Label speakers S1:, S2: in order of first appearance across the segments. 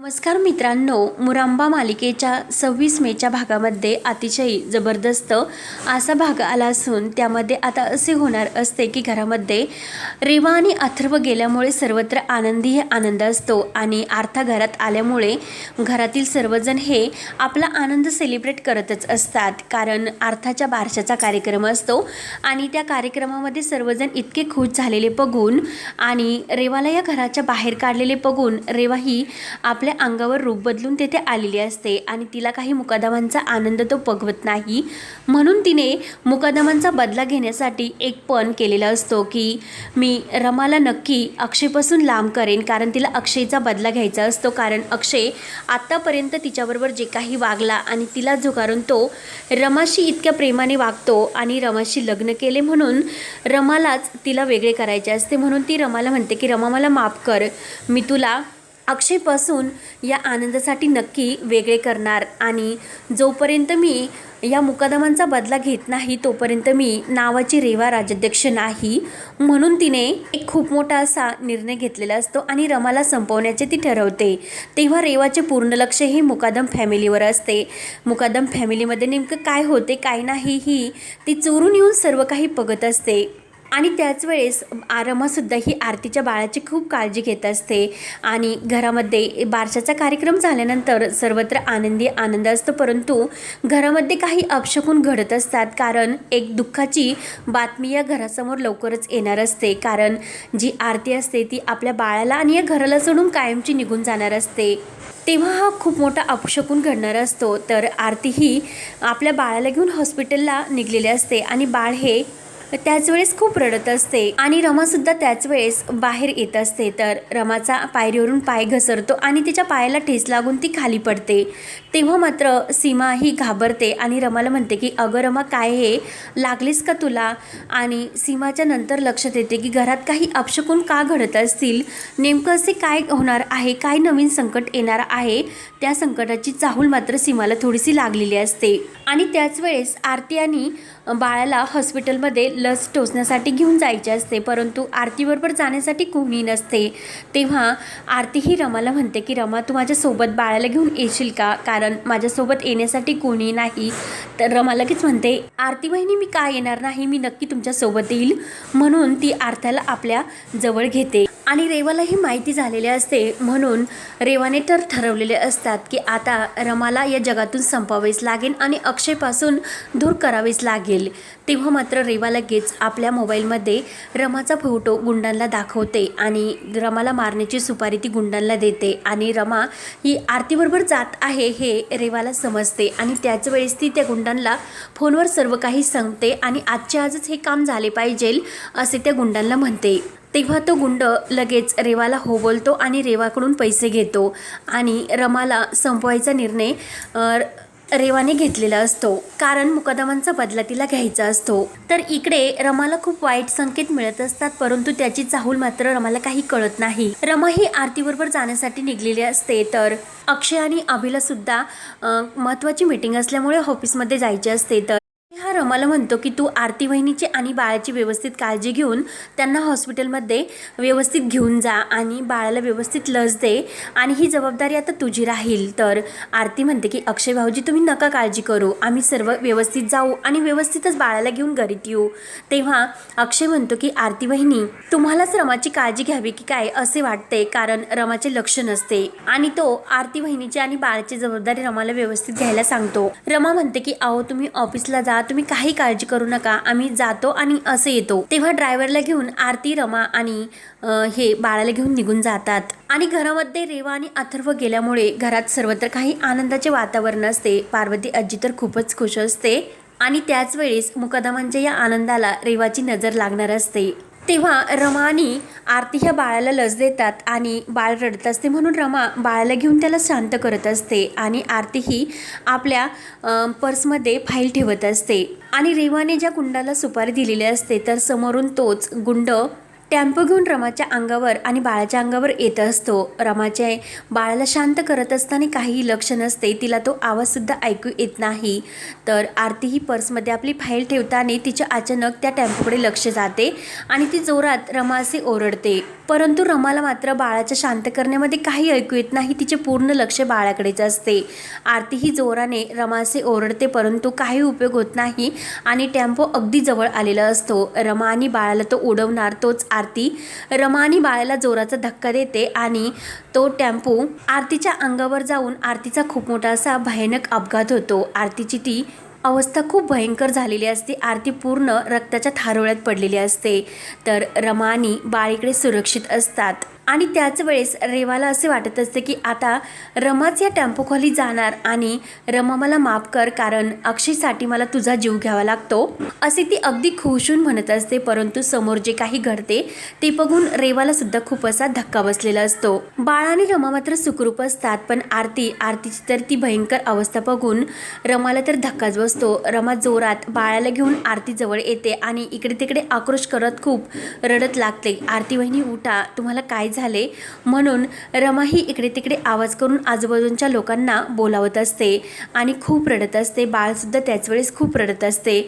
S1: नमस्कार मित्रांनो मुरांबा मालिकेच्या सव्वीस मेच्या भागामध्ये अतिशय जबरदस्त असा भाग आला असून त्यामध्ये आता असे होणार असते की घरामध्ये रेवा आणि अथर्व गेल्यामुळे सर्वत्र आनंदी हे आनंद असतो आणि आर्था घरात आल्यामुळे घरातील सर्वजण हे आपला आनंद सेलिब्रेट करतच असतात. कारण आर्थाच्या बारशाचा कार्यक्रम असतो आणि त्या कार्यक्रमामध्ये सर्वजण इतके खुश झालेले बघून आणि रेवाला या घराच्या बाहेर काढलेले बघून रेवा ही आपल्या अंगावर रूप बदलून तेथे आलेली असते आणि तिला काही मुकादमांचा आनंद तो बघवत नाही. म्हणून तिने मुकादमांचा बदला घेण्यासाठी एक पण केलेला असतो की मी रमाला नक्की अक्षयपासून लांब करेन कारण तिला अक्षयचा बदला घ्यायचा असतो. कारण अक्षय आत्तापर्यंत तिच्याबरोबर जे काही वागला आणि तिला झुगारून तो रमाशी इतक्या प्रेमाने वागतो आणि रमाशी लग्न केले म्हणून रमालाच तिला वेगळे करायचे असते. म्हणून ती रमाला म्हणते की रमा मला माफ कर. मी तुला अक्षयपासून या आनंदासाठी नक्की वेगळे करणार. आणि जोपर्यंत मी या मुकादमांचा बदला घेत नाही तोपर्यंत मी नावाची रेवा राजाध्यक्ष नाही. म्हणून तिने एक खूप मोठा असा निर्णय घेतलेला असतो आणि रमाला संपवण्याचे ती ठरवते. तेव्हा रेवाचे पूर्ण लक्ष हे मुकादम फॅमिलीवर असते. मुकादम फॅमिलीमध्ये नेमकं काय होते काय नाही ही ती चोरून येऊन सर्व काही बघत असते. आणि त्याच वेळेस आरमासुद्धा ही आरतीच्या बाळाची खूप काळजी घेत असते. आणि घरामध्ये बारशाचा कार्यक्रम झाल्यानंतर सर्वत्र आनंदी आनंद असतो. परंतु घरामध्ये काही अपशकून घडत असतात. कारण एक दुःखाची बातमी या घरासमोर लवकरच येणार असते. कारण जी आरती असते ती आपल्या बाळाला आणि या घराला सोडून कायमची निघून जाणार असते. तेव्हा हा खूप मोठा अपशकून घडणार असतो. तर आरती ही आपल्या बाळाला घेऊन हॉस्पिटलला निघलेली असते. आणि बाळ हे त्याच वेळेस खूप रडत असते. आणि रमासुद्धा त्याच वेळेस बाहेर येत असते. तर रमाचा पायरीवरून पाय घसरतो आणि तिच्या पायाला ठेस लागून ती खाली पडते. तेव्हा मात्र सीमा ही घाबरते आणि रमाला म्हणते की अगं रमा काय हे? लागलीस का तुला? आणि सीमाच्या नंतर लक्षात येते की घरात काही अपशकून का घडत असतील? नेमकं असे काय होणार आहे? काय नवीन संकट येणार आहे? त्या संकटाची चाहूल मात्र सीमाला थोडीशी लागलेली असते. आणि त्याच वेळेस आरती आणि बाळाला हॉस्पिटलमध्ये लस टोचण्यासाठी घेऊन जायचे असते परंतु आरतीबरोबर जाण्यासाठी कोणी नसते. तेव्हा आरती ही रमाला म्हणते की रमा तू माझ्यासोबत बाळाला घेऊन येशील का? कारण माझ्यासोबत येण्यासाठी कोणी नाही. तर रमा लगेच म्हणते आरती बहिणी मी का येणार नाही? मी नक्की तुमच्यासोबत येईल. म्हणून ती आरत्याला आपल्या जवळ घेते. आणि रेवाला ही माहिती झालेली असते. म्हणून रेवाने तर ठरवलेले असतात की आता रमाला या जगातून संपावेच लागेल आणि अक्षयपासून दूर करावेच लागेल. तेव्हा मात्र रेवा लगेच आपल्या मोबाईलमध्ये रमाचा फोटो गुंडांना दाखवते आणि रमाला मारण्याची सुपारी ती गुंडांना देते आणि रमा ही आरतीबरोबर जात आहे हे रेवाला समजते आणि त्याच वेळेस ती त्या गुंडांना फोनवर सर्व काही सांगते आणि आजच्या आजच हे काम झाले पाहिजे असे त्या गुंडांना म्हणते. तेव्हा तो गुंड लगेच रेवाला हो बोलतो आणि रेवाकडून पैसे घेतो आणि रमाला संपवायचा निर्णय रेवाने घेतलेला असतो. कारण मुकदमांचा बदला तिला घ्यायचा असतो. तर इकडे रमाला खूप वाईट संकेत मिळत असतात परंतु त्याची चाहूल मात्र रमाला काही कळत नाही. रमा ही आरतीबरोबर जाण्यासाठी निघलेली असते तर अक्षय आणि अभिला सुद्धा महत्त्वाची मीटिंग असल्यामुळे ऑफिसमध्ये जायचे असते. तर हा रमाला म्हणतो की तू आरती वहिनीची आणि बाळाची व्यवस्थित काळजी घेऊन त्यांना हॉस्पिटलमध्ये व्यवस्थित घेऊन जा आणि बाळाला व्यवस्थित लस दे. आणि ही जबाबदारी आता तुझी राहील. तर आरती म्हणते की अक्षय भाऊजी तुम्ही नका काळजी करू. आम्ही सर्व व्यवस्थित जाऊ आणि व्यवस्थितच बाळाला घेऊन घरीत येऊ. तेव्हा अक्षय म्हणतो की आरती वहिनी तुम्हालाच रमाची काळजी घ्यावी की काय असे वाटते? कारण रमाचे लक्ष नसते. आणि तो आरती वहिनीची आणि बाळाची जबाबदारी रमाला व्यवस्थित घ्यायला सांगतो. रमा म्हणते की अहो तुम्ही ऑफिसला जा. तुम्ही काही काळजी करू नका. आम्ही जातो आणि असे येतो. तेव्हा ड्रायव्हरला घेऊन आरती रमा आणि हे बाळाला घेऊन निघून जातात. आणि घरामध्ये रेवा आणि अथर्व गेल्यामुळे घरात सर्वत्र काही आनंदाचे वातावरण असते. पार्वती आजी तर खूपच खुश असते. आणि त्याच वेळेस मुकदमांच्या या आनंदाला रेवाची नजर लागणार असते. तेव्हा रमा आणि आरती ह्या बाळाला लस देतात आणि बाळ रडत असते म्हणून रमा बाळाला घेऊन त्याला शांत करत असते आणि आरती ही आपल्या पर्समध्ये फाईल ठेवत असते. आणि रेवाने ज्या गुंडाला सुपारी दिलेली असते तर समोरून तोच गुंड टॅम्पो घेऊन रमाच्या अंगावर आणि बाळाच्या अंगावर येत असतो. रमाचे बाळाला शांत करत असताना काहीही लक्ष नसते तिला तो आवाजसुद्धा ऐकू येत नाही. तर आरती ही पर्समध्ये आपली फाईल ठेवताना तिच्या अचानक त्या टेम्पोकडे लक्ष जाते आणि ती जोरात रमा असे ओरडते. परंतु रमाला मात्र बाळाच्या शांत करण्यामध्ये काही ऐकू येत नाही तिचे पूर्ण लक्ष बाळाकडेच असते. आरती ही जोराने रमा असे ओरडते परंतु काही उपयोग होत नाही आणि टेम्पो अगदी जवळ आलेला असतो. रमा आणि बाळाला तो उडवणार तोच आरती रमानी बाळाला जोराचा धक्का देते आणि तो टेम्पो आरतीच्या अंगावर जाऊन आरतीचा खूप मोठा असा भयानक अपघात होतो. आरतीची ती अवस्था खूप भयंकर झालेली असते. आरती पूर्ण रक्ताच्या थारोळ्यात पडलेली असते. तर रमानी बाळीकडे सुरक्षित असतात. आणि त्याच वेळेस रेवाला असे वाटत असते की आता रमाच या टेम्पोखाली जाणार आणि रमा मला माफ कर कारण अक्षयसाठी मला तुझा जीव घ्यावा लागतो. असे ती अगदी खुशून म्हणत असते परंतु समोर जे काही घडते ते बघून रेवाला सुद्धा खूप असा धक्का बसलेला असतो. बाळ आणि रमा मात्र सुखरूप असतात पण आरती आरतीची तर ती भयंकर अवस्था बघून रमाला तर धक्काच बसतो. रमा जोरात बाळाला घेऊन आरती जवळ येते आणि इकडे तिकडे आक्रोश करत खूप रडत लागते. आरती वहिनी उठा तुम्हाला काय झाले. म्हणून रमा ही इकडे तिकडे आवाज करून आजूबाजूच्या लोकांना बोलावत असते आणि खूप रडत असते. बाळसुद्धा त्याच वेळेस खूप रडत असते.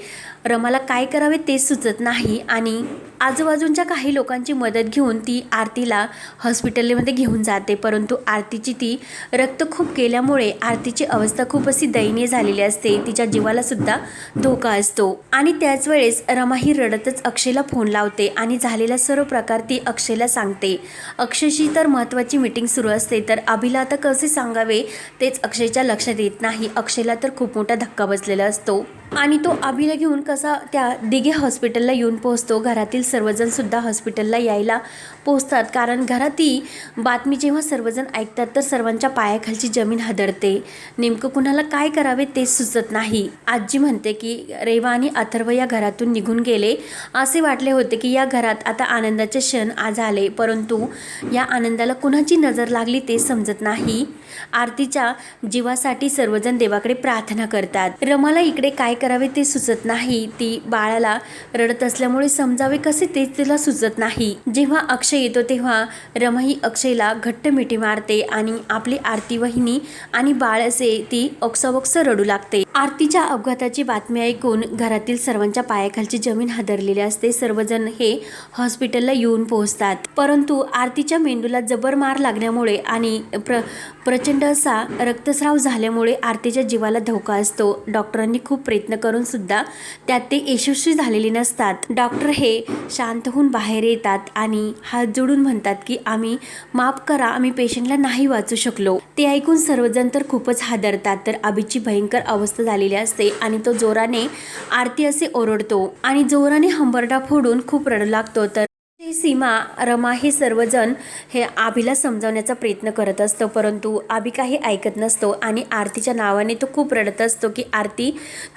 S1: रमाला काय करावे ते सुचत नाही आणि आजूबाजूंच्या काही लोकांची मदत घेऊन ती आरतीला हॉस्पिटलमध्ये घेऊन जाते. परंतु आरतीची ती रक्त खूप गेल्यामुळे आरतीची अवस्था खूप अशी दयनीय झालेली असते. तिच्या जीवाला सुद्धा धोका असतो. आणि त्याच वेळेस रमा ही रडतच अक्षयला फोन लावते आणि झालेला सर्व प्रकार ती अक्षयला सांगते. अक्षयशी तर महत्त्वाची मीटिंग सुरू असते तर अभिला आता कसे सांगावे तेच अक्षयच्या लक्षात येत नाही. अक्षयला तर खूप मोठा धक्का बसलेला असतो. आणि तो अभिला घेऊन कसा त्या दिघे हॉस्पिटलला येऊन पोहोचतो घरातील सर्वजणसुद्धा हॉस्पिटलला यायला पोहोचतात. कारण घरात ती बातमी जेव्हा सर्वजण ऐकतात तर सर्वांच्या पायाखालची जमीन हादरते. नेमकं कुणाला काय करावे ते सुचत नाही. आजी म्हणते की रेवा आणि अथर्व या घरातून निघून गेले. असे वाटले होते की या घरात आता आनंदाचे क्षण आज आले. परंतु या आनंदाला कुणाची नजर लागली ते समजत नाही. आरतीच्या जीवासाठी सर्वजण देवाकडे प्रार्थना करतात. रमाला इकडे काय करावे ते सुचत नाही. ती बाळाला रडत असल्यामुळे समजावे कसे ते तिला सुचत नाही. जेव्हा अक्षय येतो तेव्हा रमाई अक्षयला घट्ट मिठी मारते आणि आपली आरती वहिनी आणि बाळ असे ती ओक्साबोक्स रडू लागते. आरतीच्या अपघाताची बातमी ऐकून घरातील सर्वांच्या पायाखालची जमीन हादरलेली असते. सर्वजण हे हॉस्पिटलला येऊन पोहोचतात. परंतु आरतीच्या मेंदूला जबर मार लागल्यामुळे आणि प्र प्रचंड असा रक्तस्राव झाल्यामुळे आरतीच्या जीवाला धोका असतो. डॉक्टरांनी खूप प्रयत्न करून सुद्धा त्यात ते यशस्वी झालेले नसतात. डॉक्टर हे शांत होऊन बाहेर येतात आणि हात जोडून म्हणतात की आम्ही माफ करा आम्ही पेशंटला नाही वाचू शकलो. ते ऐकून सर्वजण तर खूपच हादरतात तर अभिची भयंकर अवस्था झालेली असते आणि तो जोराने आरती असे ओरडतो आणि जोराने हंबरडा फोडून खूप रडू लागतो. तर सीमा रमा हे सर्वजण हे आभीला समजावण्याचा प्रयत्न करत असतो. परंतु आभी काही ऐकत नसतो आणि आरतीच्या नावाने तो खूप रडत असतो की आरती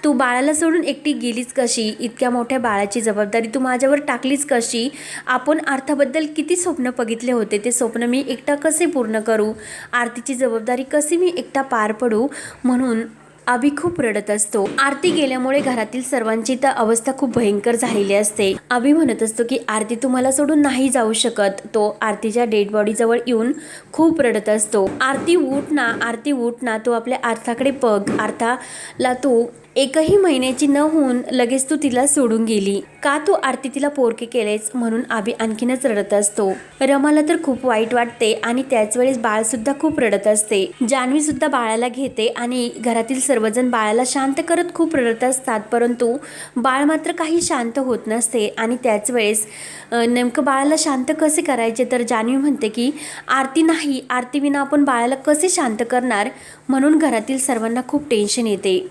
S1: तू बाळाला सोडून एकटी गेलीच कशी? इतक्या मोठ्या बाळाची जबाबदारी तू माझ्यावर टाकलीच कशी? आपण अर्थाबद्दल किती स्वप्न बघितले होते? ते स्वप्न मी एकटा कसे पूर्ण करू? आरतीची जबाबदारी कशी मी एकटा पार पडू? म्हणून आभी खूप रडत असतो. आरती गेल्यामुळे घरातील सर्वांची तर अवस्था खूप भयंकर झालेली असते. अभि म्हणत असतो की आरती तुम्हाला सोडून नाही जाऊ शकत. तो आरतीच्या डेड बॉडी जवळ येऊन खूप रडत असतो. आरती उठ ना आरती उठ ना तो आपल्या अर्थाकडे बघ. अर्थाला तू एकही महिन्याची न होऊन लगेच तू तिला सोडून गेली. का तू आरती तिला पोरके केलेस म्हणून आबी आणखीनच रडत असतो. रमाला तर खूप वाईट वाटते आणि त्याच वेळेस बाळ सुद्धा खूप रडत असते. जान्हवी सुद्धा बाळाला घेते आणि घरातील सर्वजण बाळाला शांत करत खूप रडत असतात. परंतु बाळ मात्र काही शांत होत नसते आणि त्याच वेळेस नेमकं बाळाला शांत कसे करायचे? तर जान्हवी म्हणते की आरती नाही. आरती विना आपण बाळाला कसे शांत करणार? म्हणून घरातील सर्वांना खूप टेन्शन येते.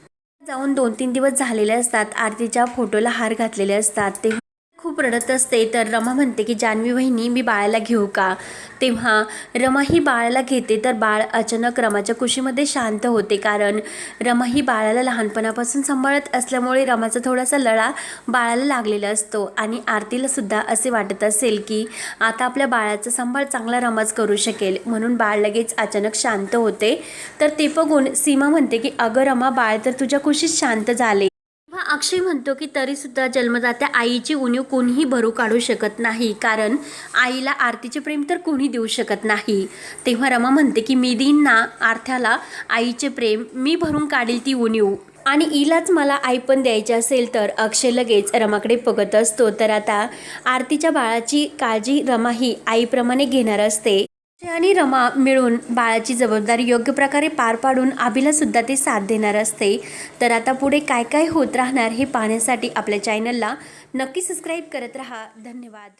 S1: जाऊन दोन तीन दिवस झालेले असतात. आरतीच्या फोटोला हार घातलेले असतात. ते खूप रडत असते. तर रमा म्हणते की जान्हवी वहिनी मी बाळाला घेऊ का? तेव्हा रमा ही बाळाला घेते. तर बाळ अचानक रमाच्या कुशीमध्ये शांत होते. कारण रमा ही बाळाला लहानपणापासून सांभाळत असल्यामुळे रमाचा थोडासा लळा बाळाला लागलेला असतो. आणि आरतीलासुद्धा असे वाटत असेल की आता आपल्या बाळाचा सांभाळ चांगला रमाच करू शकेल. म्हणून बाळ लगेच अचानक शांत होते. तर ते बघून सीमा म्हणते की अगं रमा बाळ तर तुझ्या कुशीत शांत झाले. अक्षय म्हणतो की तरीसुद्धा जन्मदात्या आईची उणीव कोणीही भरू काढू शकत नाही. कारण आईला आरतीचे प्रेम तर कोणी देऊ शकत नाही. तेव्हा रमा म्हणते की मी देईन ना आईचे प्रेम मी भरून काढील ती उणीव. आणि इलाच मला आई पण द्यायची असेल तर. अक्षय लगेच रमाकडे बघत असतो. तर आता आरतीच्या बाळाची काळजी रमा ही आईप्रमाणे घेणार असते. आणि रमा मिळून बाळाची जबाबदारी योग्य प्रकारे पार पाडून आभीलासुद्धा ते साथ देणार असते. तर आता पुढे काय काय होत राहणार हे पाहण्यासाठी आपल्या चॅनलला नक्की सबस्क्राईब करत राहा. धन्यवाद.